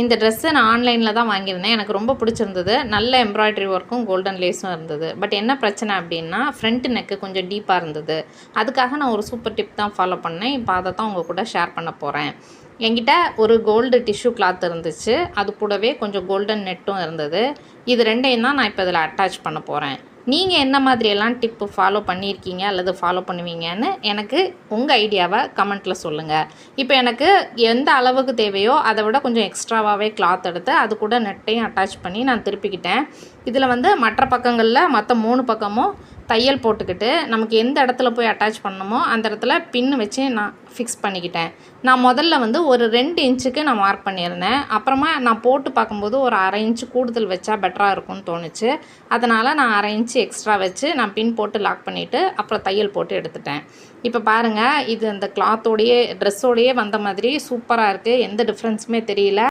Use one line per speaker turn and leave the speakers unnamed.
இந்த ட்ரெஸ்ஸை நான் ஆன்லைனில் தான் வாங்கியிருந்தேன். எனக்கு ரொம்ப பிடிச்சிருந்தது. நல்ல எம்ப்ராய்டரி ஒர்க்கும் கோல்டன் லேஸும் இருந்தது. பட் என்ன பிரச்சனை அப்படின்னா ஃப்ரண்ட் நெக்கு கொஞ்சம் டீப்பாக இருந்தது. அதுக்காக நான் ஒரு சூப்பர் டிப் தான் ஃபாலோ பண்ணேன். இப்போ அதை தான் உங்கள் கூட ஷேர் பண்ண போகிறேன் என்கிட்ட ஒரு கோல்டு டிஷ்யூ கிளாத் இருந்துச்சு. அது கூடவே கொஞ்சம் கோல்டன் நெட்டும் இருந்தது. இது ரெண்டையும் தான் நான் இப்போ இதில் அட்டாச் பண்ண போகிறேன் நீங்கள் என்ன மாதிரியெல்லாம் டிப்பு ஃபாலோ பண்ணியிருக்கீங்க அல்லது ஃபாலோ பண்ணுவீங்கன்னு எனக்கு உங்கள் ஐடியாவை கமெண்ட்டில் சொல்லுங்கள் இப்போ எனக்கு எந்த அளவுக்கு தேவையோ அதை விட கொஞ்சம் எக்ஸ்ட்ராவாகவே கிளாத் எடுத்து அது கூட நெட்டையும் அட்டாச் பண்ணி நான் திருப்பிக்கிட்டேன். இதில் வந்து மற்ற பக்கங்களில் மற்ற மூணு பக்கமும் தையல் போட்டுக்கிட்டு நமக்கு எந்த இடத்துல போய் அட்டாச் பண்ணணுமோ அந்த இடத்துல பின்னு வச்சு நான் ஃபிக்ஸ் பண்ணிக்கிட்டேன். நான் முதல்ல வந்து ஒரு ரெண்டு இன்ச்சுக்கு நான் மார்க் பண்ணியிருந்தேன். அப்புறமா நான் போட்டு பார்க்கும்போது ஒரு அரை இன்ச்சு கூடுதல் வச்சா பெட்டராக இருக்கும்னு தோணுச்சு. அதனால் நான் அரை இன்ச்சு எக்ஸ்ட்ரா வச்சு நான் பின் போட்டு லாக் பண்ணிவிட்டு அப்புறம் தையல் போட்டு எடுத்துட்டேன். இப்போ பாருங்கள் இது அந்த கிளாத்தோடையே ட்ரெஸ்ஸோடையே வந்த மாதிரி சூப்பராக இருக்குது எந்த டிஃப்ரென்ஸுமே தெரியல.